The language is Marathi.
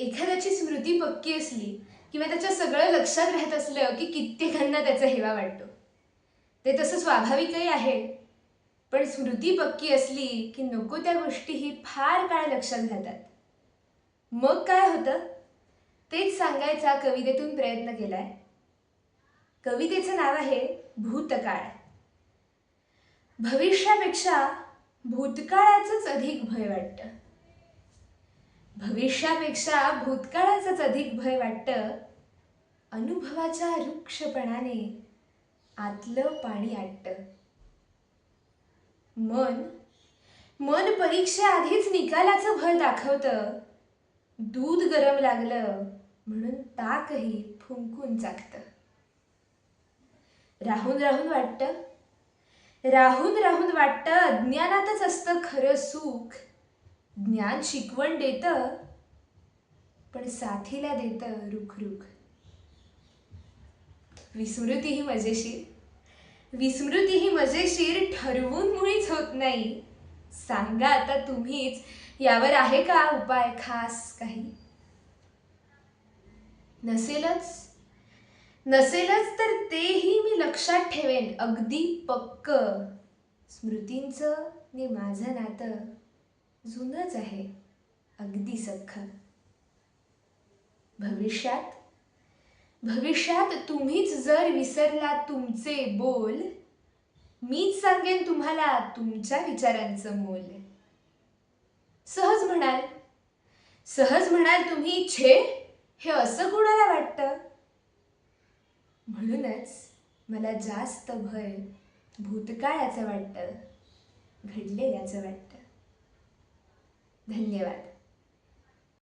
एखाद्याची स्मृती पक्की असली किंवा त्याच्या सगळं लक्षात राहत असलं की कित्येकांना त्याचा हेवा वाटतो. ते तसं स्वाभाविकही आहे. पण स्मृती पक्की असली की नको त्या गोष्टीही फार काळ लक्षात राहतात. मग काय होतं? तेच सांगायचा कवितेतून प्रयत्न केलाय. कवितेचं नाव आहे भूतकाळ. भविष्यापेक्षा भूतकाळाचंच अधिक भय वाटतं. भविष्यापेक्षा भूतकाळाचंच अधिक भय वाटतं. अनुभवाच्या रुक्षपणाने आतलं पाणी आटतं. मन मन परीक्षेआधीच निकालाचं भर दाखवतं. दूध गरम लागलं म्हणून ताकही फुंकून चाकतं राहून राहून वाटतं. राहून राहून वाटतं अज्ञानातच असतं खरं सुख. ज्ञान शिकवण देतं पण साथीला देतं रुख रुख. विस्मृती ही मजेशीर. विस्मृती ही मजेशीर ठरवून मुळीच होत नाही. सांगा आता तुम्हीच यावर आहे का उपाय खास काही? नसेलच. नसेलच तर तेही मी लक्षात ठेवेन. अगदी पक्क. स्मृतींचं आणि माझं नातं. जुनंच आहे. अगदी सख्खं. भविष्यात? भविष्यात तुम्हीच जर विसरला तुमचे बोल मीच सांगेन तुम्हाला तुमच्या विचारांचं मोल. सहज म्हणाल. सहज म्हणाल तुम्ही छे हे असं कुणाला वाटतं? म्हणूनच मला जास्त भय भूतकाळाचं वाटतं घडलेल्याचं वाटतं. धन्यवाद.